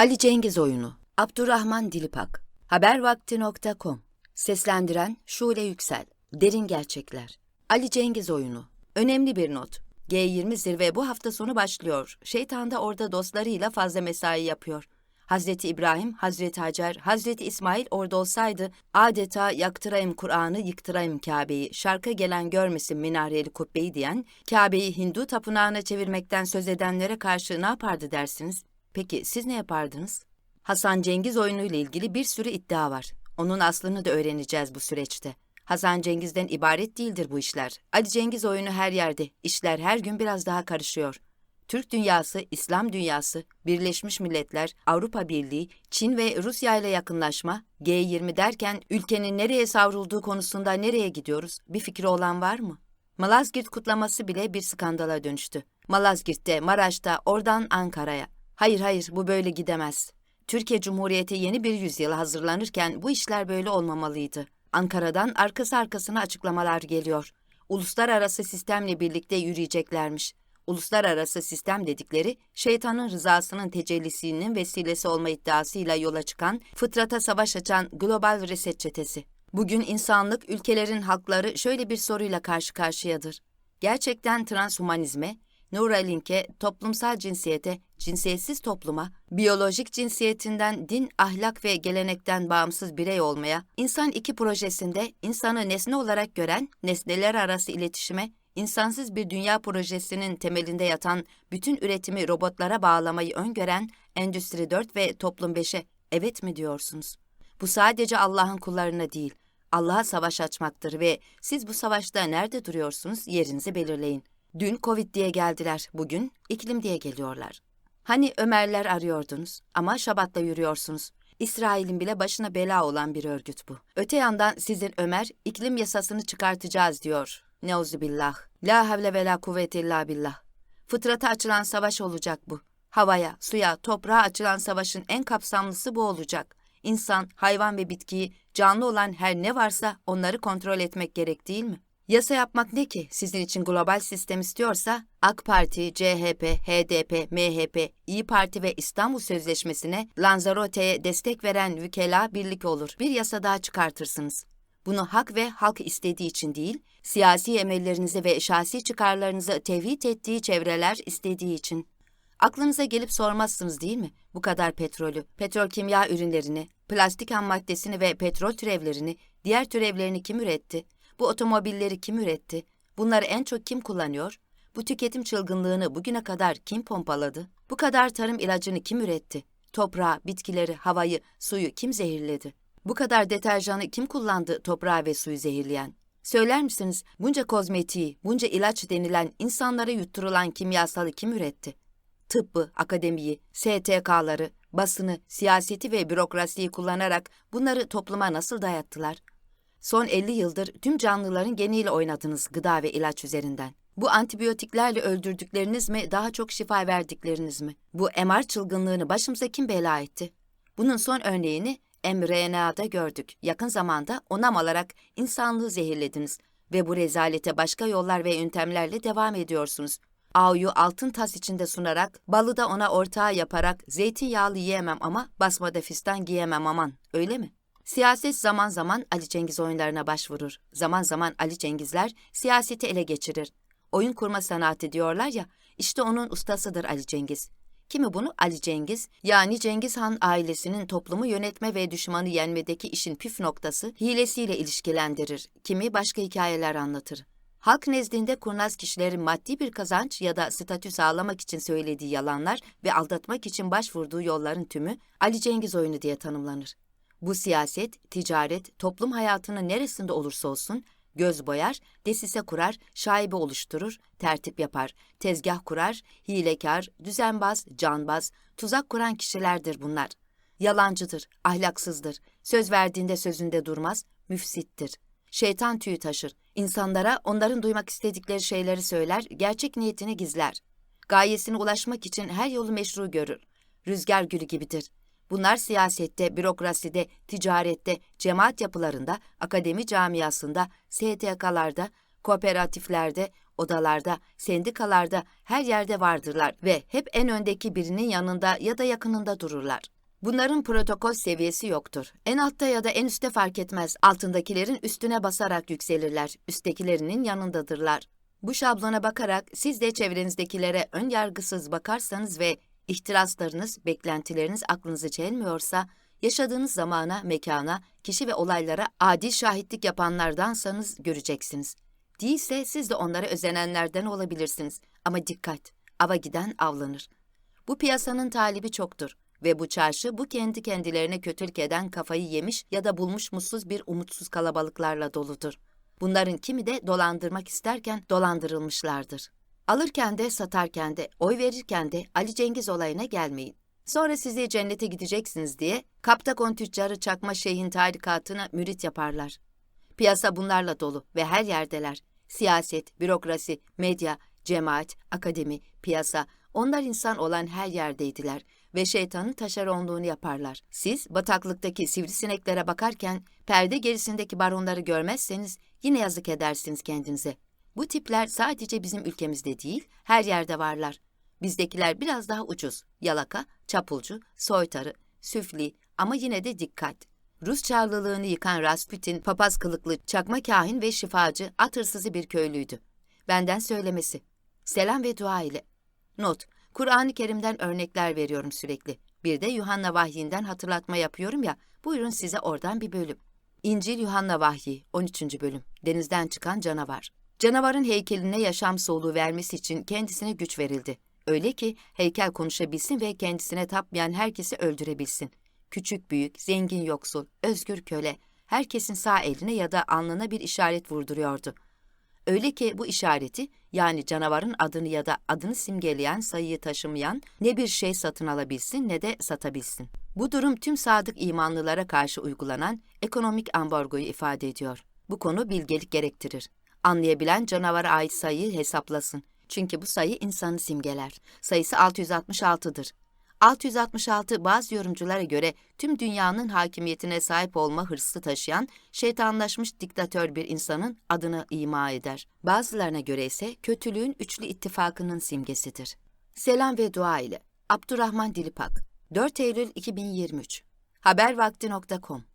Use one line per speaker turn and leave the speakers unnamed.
Ali Cengiz oyunu. Abdurrahman Dilipak. Habervakti.com. Seslendiren Şule Yüksel. Derin gerçekler. Ali Cengiz oyunu. Önemli bir not. G20 zirve bu hafta sonu başlıyor. Şeytan da orada dostlarıyla fazla mesai yapıyor. Hazreti İbrahim, Hazreti Hacer, Hazreti İsmail orada olsaydı adeta yaktırayım Kur'an'ı, yıktırayım Kabe'yi, şarka gelen görmesin minareli kubbeyi diyen, Kabe'yi Hindu tapınağına çevirmekten söz edenlere karşı ne yapardı dersiniz? Peki siz ne yapardınız? Hasan Cengiz oyunuyla ilgili bir sürü iddia var. Onun aslını da öğreneceğiz bu süreçte. Hasan Cengiz'den ibaret değildir bu işler. Ali Cengiz oyunu her yerde. İşler her gün biraz daha karışıyor. Türk dünyası, İslam dünyası, Birleşmiş Milletler, Avrupa Birliği, Çin ve Rusya ile yakınlaşma, G20 derken ülkenin nereye savrulduğu konusunda nereye gidiyoruz? Bir fikri olan var mı? Malazgirt kutlaması bile bir skandala dönüştü. Malazgirt'te, Maraş'ta, oradan Ankara'ya. Hayır hayır bu böyle gidemez. Türkiye Cumhuriyeti yeni bir yüzyıla hazırlanırken bu işler böyle olmamalıydı. Ankara'dan arkası arkasına açıklamalar geliyor. Uluslararası sistemle birlikte yürüyeceklermiş. Uluslararası sistem dedikleri şeytanın rızasının tecellisinin vesilesi olma iddiasıyla yola çıkan, fıtrata savaş açan global reset çetesi. Bugün insanlık ülkelerin halkları şöyle bir soruyla karşı karşıyadır. Gerçekten transhumanizme, Neuralink'e, toplumsal cinsiyete, cinsiyetsiz topluma, biyolojik cinsiyetinden din, ahlak ve gelenekten bağımsız birey olmaya, insan iki projesinde insanı nesne olarak gören, nesneler arası iletişime, insansız bir dünya projesinin temelinde yatan bütün üretimi robotlara bağlamayı öngören Endüstri 4 ve Toplum 5'e evet mi diyorsunuz? Bu sadece Allah'ın kullarına değil, Allah'a savaş açmaktır ve siz bu savaşta nerede duruyorsunuz yerinizi belirleyin. Dün Covid diye geldiler, bugün iklim diye geliyorlar. Hani Ömerler arıyordunuz ama Şabat'ta yürüyorsunuz. İsrail'in bile başına bela olan bir örgüt bu. Öte yandan sizin Ömer iklim yasasını çıkartacağız diyor. Neuzubillah. La havle ve la kuvvete illa billah. Fıtrata açılan savaş olacak bu. Havaya, suya, toprağa açılan savaşın en kapsamlısı bu olacak. İnsan, hayvan ve bitkiyi, canlı olan her ne varsa onları kontrol etmek gerek değil mi? Yasa yapmak ne ki? Sizin için global sistem istiyorsa AK Parti, CHP, HDP, MHP, İyi Parti ve İstanbul Sözleşmesi'ne Lanzarote'ye destek veren vükela birlik olur. Bir yasa daha çıkartırsınız. Bunu hak ve halk istediği için değil, siyasi emellerinizi ve şahsi çıkarlarınızı tevhid ettiği çevreler istediği için. Aklınıza gelip sormazsınız değil mi? Bu kadar petrolü, petrol kimya ürünlerini, plastik ham maddesini ve petrol türevlerini, diğer türevlerini kim üretti? Bu otomobilleri kim üretti? Bunları en çok kim kullanıyor? Bu tüketim çılgınlığını bugüne kadar kim pompaladı? Bu kadar tarım ilacını kim üretti? Toprağı, bitkileri, havayı, suyu kim zehirledi? Bu kadar deterjanı kim kullandı toprağı ve suyu zehirleyen? Söyler misiniz bunca kozmetiği, bunca ilaç denilen insanlara yutturulan kimyasalı kim üretti? Tıbbı, akademiyi, STK'ları, basını, siyaseti ve bürokrasiyi kullanarak bunları topluma nasıl dayattılar? Son 50 yıldır tüm canlıların geniyle oynadınız gıda ve ilaç üzerinden. Bu antibiyotiklerle öldürdükleriniz mi, daha çok şifa verdikleriniz mi? Bu MR çılgınlığını başımıza kim bela etti? Bunun son örneğini mRNA'da gördük. Yakın zamanda onam alarak insanlığı zehirlediniz ve bu rezalete başka yollar ve yöntemlerle devam ediyorsunuz. Ağuyu altın tas içinde sunarak, balı da ona ortağı yaparak zeytinyağlı yiyemem ama basmada fistan giyemem aman, öyle mi? Siyaset zaman zaman Ali Cengiz oyunlarına başvurur. Zaman zaman Ali Cengizler siyaseti ele geçirir. Oyun kurma sanatı diyorlar ya, işte onun ustasıdır Ali Cengiz. Kimi bunu Ali Cengiz, yani Cengiz Han ailesinin toplumu yönetme ve düşmanı yenmedeki işin püf noktası hilesiyle ilişkilendirir. Kimi başka hikayeler anlatır. Halk nezdinde kurnaz kişilerin maddi bir kazanç ya da statü sağlamak için söylediği yalanlar ve aldatmak için başvurduğu yolların tümü Ali Cengiz oyunu diye tanımlanır. Bu siyaset, ticaret, toplum hayatının neresinde olursa olsun göz boyar, desise kurar, şaibe oluşturur, tertip yapar, tezgah kurar, hilekar, düzenbaz, canbaz, tuzak kuran kişilerdir bunlar. Yalancıdır, ahlaksızdır, söz verdiğinde sözünde durmaz, müfsittir. Şeytan tüyü taşır, insanlara onların duymak istedikleri şeyleri söyler, gerçek niyetini gizler. Gayesine ulaşmak için her yolu meşru görür. Rüzgar gülü gibidir. Bunlar siyasette, bürokraside, ticarette, cemaat yapılarında, akademi camiasında, STK'larda, kooperatiflerde, odalarda, sendikalarda, her yerde vardırlar ve hep en öndeki birinin yanında ya da yakınında dururlar. Bunların protokol seviyesi yoktur. En altta ya da en üstte fark etmez. Altındakilerin üstüne basarak yükselirler. Üsttekilerinin yanındadırlar. Bu şablona bakarak siz de çevrenizdekilere ön yargısız bakarsanız ve ihtiraslarınız, beklentileriniz aklınızı çelmiyorsa, yaşadığınız zamana, mekana, kişi ve olaylara adil şahitlik yapanlardansanız göreceksiniz. Değilse siz de onlara özenenlerden olabilirsiniz. Ama dikkat, ava giden avlanır. Bu piyasanın talibi çoktur ve bu çarşı bu kendi kendilerine kötülük eden kafayı yemiş ya da bulmuş mutsuz bir umutsuz kalabalıklarla doludur. Bunların kimi de dolandırmak isterken dolandırılmışlardır. Alırken de satarken de oy verirken de Ali Cengiz olayına gelmeyin. Sonra sizi cennete gideceksiniz diye Kaptakon tüccarı çakma şeyhin tarikatına mürit yaparlar. Piyasa bunlarla dolu ve her yerdeler. Siyaset, bürokrasi, medya, cemaat, akademi, piyasa, onlar insan olan her yerdeydiler ve şeytanın taşeronluğunu yaparlar. Siz bataklıktaki sivrisineklere bakarken perde gerisindeki baronları görmezseniz yine yazık edersiniz kendinize. Bu tipler sadece bizim ülkemizde değil, her yerde varlar. Bizdekiler biraz daha ucuz. Yalaka, çapulcu, soytarı, süfli ama yine de dikkat. Rus çarlılığını yıkan Rasputin, papaz kılıklı, çakma kahin ve şifacı, at hırsızı bir köylüydü. Benden söylemesi. Selam ve dua ile. Not, Kur'an-ı Kerim'den örnekler veriyorum sürekli. Bir de Yuhanna vahyinden hatırlatma yapıyorum ya, buyurun size oradan bir bölüm. İncil Yuhanna Vahyi 13. bölüm. Denizden çıkan canavar. Canavarın heykeline yaşam soluğu vermesi için kendisine güç verildi. Öyle ki heykel konuşabilsin ve kendisine tapmayan herkesi öldürebilsin. Küçük büyük, zengin yoksul, özgür köle, herkesin sağ eline ya da alnına bir işaret vurduruyordu. Öyle ki bu işareti yani canavarın adını ya da adını simgeleyen sayıyı taşımayan ne bir şey satın alabilsin ne de satabilsin. Bu durum tüm sadık imanlılara karşı uygulanan ekonomik ambargoyu ifade ediyor. Bu konu bilgelik gerektirir. Anlayabilen canavara ait sayıyı hesaplasın. Çünkü bu sayı insanı simgeler. Sayısı 666'dır. 666 bazı yorumculara göre tüm dünyanın hakimiyetine sahip olma hırsı taşıyan şeytanlaşmış diktatör bir insanın adını ima eder. Bazılarına göre ise kötülüğün üçlü ittifakının simgesidir. Selam ve dua ile Abdurrahman Dilipak 4 Eylül 2023 Habervakti.com